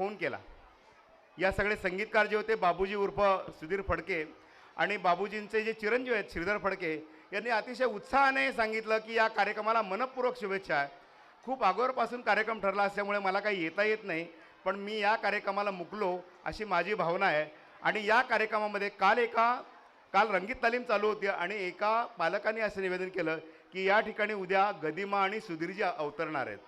Phone केला. या सगळे संगीतकार जे होते बाबूजी उर्फ सुधीर फडके आणि बाबूजींचे जे चिरंजीव आहेत श्रीधर फडके यांनी अतिशय उत्साहाने सांगितलं की या कार्यक्रमाला मनपूर्वक शुभेच्छा आहे. खूप अगोदरपासून कार्यक्रम ठरला असल्यामुळे मला काही येता येत नाही पण मी या कार्यक्रमाला मुकलो अशी माझी भावना आहे. आणि या कार्यक्रमामध्ये काल एका काल रंगीत तालीम चालू होती आणि एका पालकाने असं निवेदन केलं की या ठिकाणी उद्या गदिमा आणि सुधीरजी अवतरणार आहेत.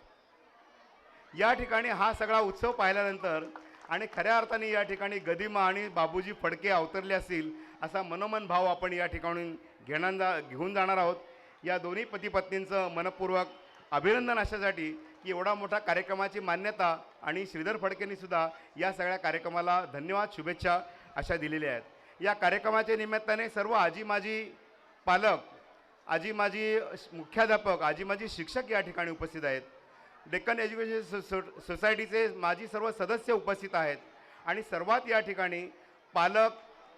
या ठिकाणी हा सगळा उत्सव पाहिल्यानंतर आणि खऱ्या अर्थाने या ठिकाणी गदिमा आणि बाबूजी फडके अवतरले असतील असा मनोमन भाव आपण या ठिकाणी घेणार जा घेऊन जाणार आहोत. या दोन्ही पतीपत्नींचं मनपूर्वक अभिनंदन अशासाठी की एवढा मोठा कार्यक्रमाची मान्यता आणि श्रीधर फडकेंनीसुद्धा या सगळ्या कार्यक्रमाला धन्यवाद शुभेच्छा अशा दिलेल्या आहेत. या कार्यक्रमाच्या निमित्ताने सर्व आजी माजी पालक आजी माजी मुख्याध्यापक आजी माजी शिक्षक या ठिकाणी उपस्थित आहेत. डेक्कन एज्युकेशन सो सो- सोसायटीचे माजी सर्व सदस्य उपस्थित आहेत. आणि सर्वात या ठिकाणी पालक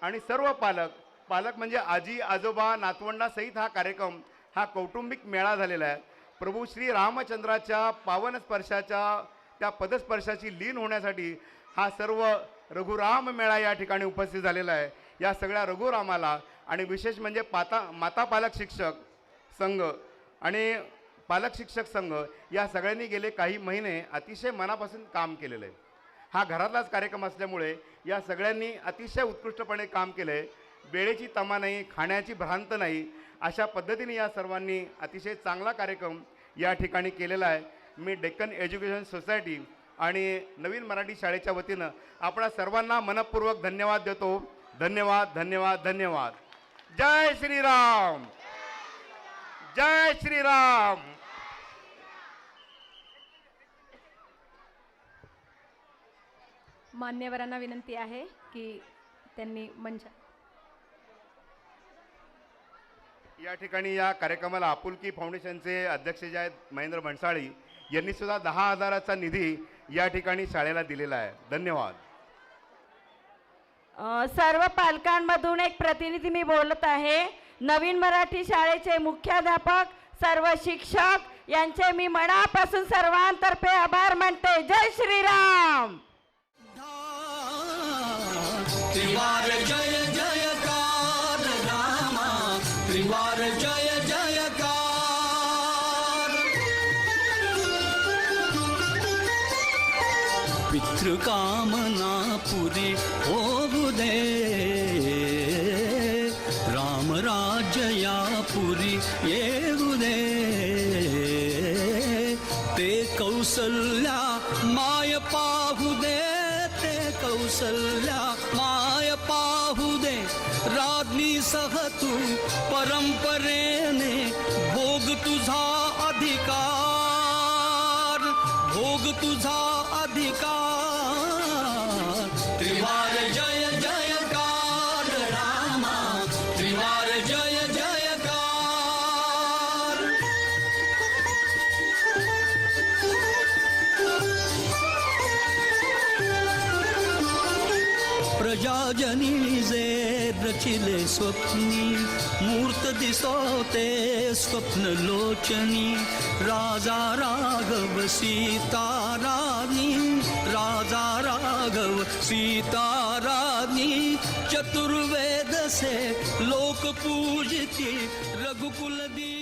आणि सर्व पालक पालक म्हणजे आजी आजोबा नातवंडासहित हा कार्यक्रम हा कौटुंबिक मेळा झालेला आहे. प्रभू श्री रामचंद्राच्या पावनस्पर्शाच्या त्या पदस्पर्शाची लीन होण्यासाठी हा सर्व रघुराम मेळा या ठिकाणी उपस्थित झालेला आहे. या सगळ्या रघुरामाला आणि विशेष म्हणजे पाता माता पालक शिक्षक संघ आणि पालक शिक्षक संघ या सगळ्यांनी गेले काही महिने अतिशय मनापासून काम केलेलं आहे. हा घरातलाच कार्यक्रम असल्यामुळे या सगळ्यांनी अतिशय उत्कृष्टपणे काम केलं आहे वेळेची तमा नाही खाण्याची भ्रांत नाही अशा पद्धतीने या सर्वांनी अतिशय चांगला कार्यक्रम या ठिकाणी केलेला आहे. मी डेक्कन एज्युकेशन सोसायटी आणि नवीन मराठी शाळेच्या वतीनं आपणा सर्वांना मनपूर्वक धन्यवाद देतो. धन्यवाद धन्यवाद धन्यवाद. जय श्रीराम! जय श्रीराम. मान्यवरांना विनंती आहे की त्यांनी मंच या ठिकाणी या कार्यक्रमाला आपुलकी फाउंडेशनचे अध्यक्ष जे आहेत महेंद्र भन्साळी यांनी सुद्धा दहा हजाराचा निधी या ठिकाणी शाळेला दिलेला आहे. धन्यवाद. सर्व पालकांमधून एक प्रतिनिधी मी बोलत आहे. नवीन मराठी शाळेचे मुख्याध्यापक सर्व शिक्षक यांचे मी मनापासून सर्वांतर्फे आभार मानते. जय श्रीराम! जय जयकार रामा त्रिवार जय जयकार. पितृकामना पुरी हो विजयापुरी या पुरी येऊ दे ते कौसल्या माय पाहू दे ते कौसल्या माय पाहू दे. राज्ञी सह तू परंपरेने भोग तुझा अधिकार भोग तुझा अधिकार. त्रिवार जय जयकार रामा त्रिवार जय प्रजाजनी जे रचिले स्वप्नी मूर्त दिसोते स्वप्न लोचनी राजा राघव सीता रानी राजा राघव सीता रानी चतुर्वेद से लोक पूजती रघुकुल दी